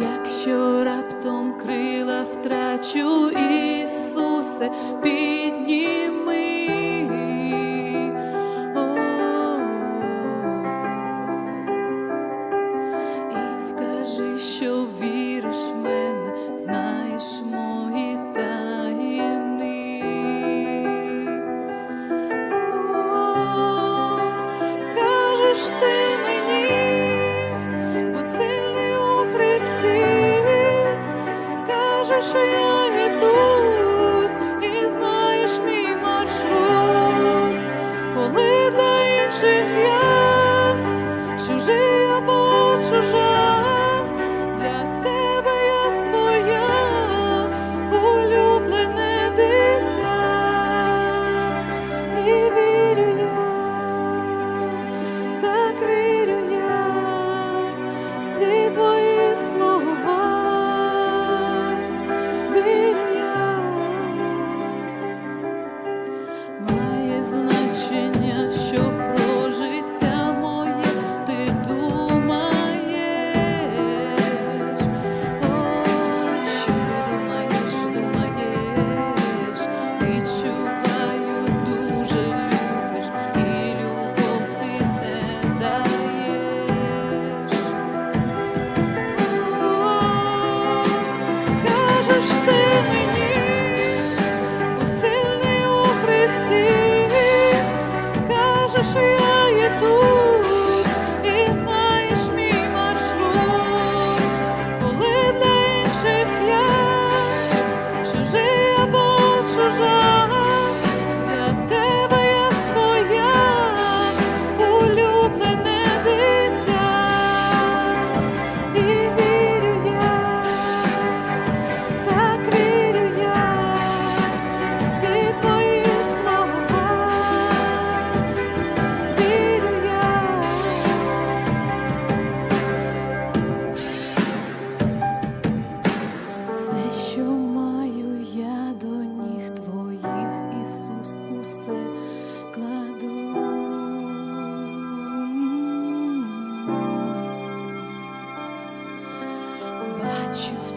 якщо раптом крила втрачу Ісусе, підніми. або чуже.